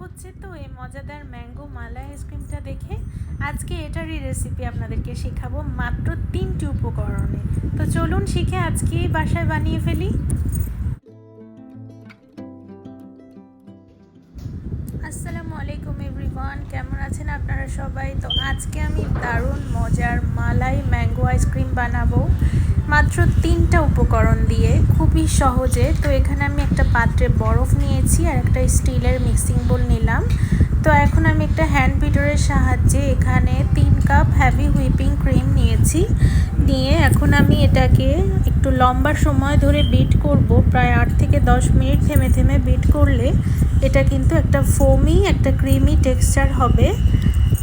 হচ্ছে তো এই মজাদার ম্যাঙ্গো মালা আইসক্রিমটা দেখে? আজকে এটারই রেসিপি আপনাদেরকে শেখাবো মাত্র তিনটি উপকরণে। তো চলুন শিখে আজকেই বাসায় বানিয়ে ফেলি। আসসালামু আলাইকুম এভরিওয়ান, কেমন আছেন আপনারা সবাই? তো আজকে আমি দারুণ মজার মালাই ম্যাঙ্গো আইসক্রিম বানাবো। মাত্র তিনটা উপকরণ দিয়ে, খুবই সহজে। তো এখানে আমি একটা পাত্রে বরফ নিয়েছি আর একটা স্টিলের মিক্সিং বোল নিলাম। তো এখন আমি একটা হ্যান্ড বিটারের সাহায্যে এখানে তিন কাপ হ্যাভি হুইপিং ক্রিম নিয়েছি। নিয়ে এখন আমি এটাকে একটু লম্বা সময় ধরে বিট করব। প্রায় আট থেকে দশ মিনিট থেমে থেমে বিট করলে এটা কিন্তু একটা ফোমি একটা ক্রিমি টেক্সচার হবে।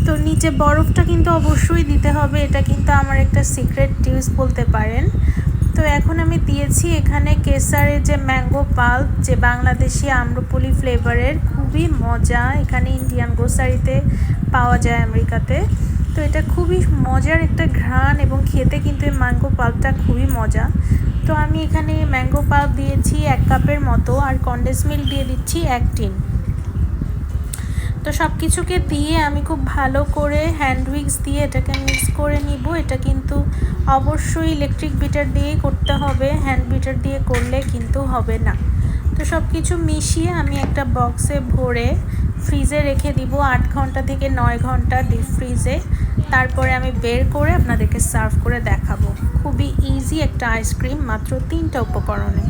তো নিচে বরফটা কিন্তু অবশ্যই দিতে হবে, এটা কিন্তু আমার একটা সিক্রেট টিপস বলতে পারেন। তো এখন আমি দিয়েছি এখানে কেসারের যে ম্যাঙ্গো পাল্প যে বাংলাদেশি আম্রপলি ফ্লেভারের খুবই মজা। এখানে ইন্ডিয়ান গ্রোসারিতে পাওয়া যায় আমেরিকাতে। তো এটা খুবই মজার একটা ঘ্রাণ এবং খেতে কিন্তু এই ম্যাঙ্গো পাল্পটা খুবই মজা। তো আমি এখানে ম্যাঙ্গো পাল্প দিয়েছি এক কাপের মতো আর কন্ডেন্স মিল্ক দিয়ে দিচ্ছি এক টিন। তো সব কিছুকে দিয়ে আমি খুব ভালো করে হ্যান্ড উইক্স দিয়ে এটাকে মিক্স করে নিব। এটা কিন্তু অবশ্যই ইলেকট্রিক বিটার দিয়েই করতে হবে। হ্যান্ড বিটার দিয়ে করলে কিন্তু হবে না। তো সব কিছু মিশিয়ে আমি একটা বক্সে ভরে ফ্রিজে রেখে দিব। আট ঘণ্টা থেকে নয় ঘণ্টা ডিপ ফ্রিজে তারপরে আমি বের করে আপনাদেরকে সার্ভ করে দেখাবো। খুবই ইজি একটা আইসক্রিম মাত্র তিনটা উপকরণে।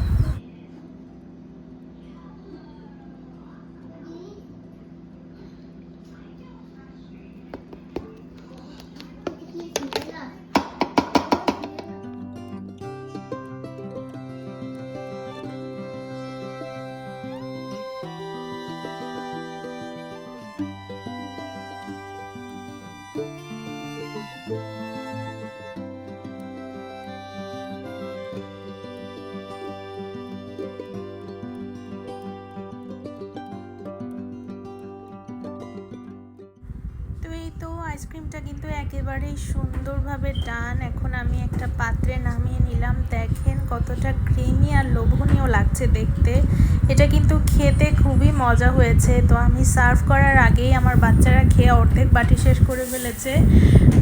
আইসক্রিমটা কিন্তু একেবারেই সুন্দরভাবে ডান। এখন আমি একটা পাত্রে নামিয়ে নিলাম। দেখেন কতটা ক্রিমি আর লোভনীয় লাগছে দেখতে। এটা কিন্তু খেতে খুবই মজা হয়েছে। তো আমি সার্ভ করার আগেই আমার বাচ্চারা খেয়ে অর্ধেক বাটি শেষ করে ফেলেছে।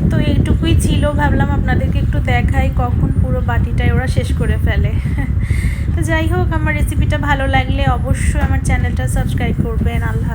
তো এইটুকুই ছিল। ভাবলাম আপনাদেরকে একটু দেখাই কখন পুরো বাটিটাই ওরা শেষ করে ফেলে। তো যাই হোক, আমার রেসিপিটা ভালো লাগলে অবশ্যই আমার চ্যানেলটা সাবস্ক্রাইব করবেন। আল্লাহ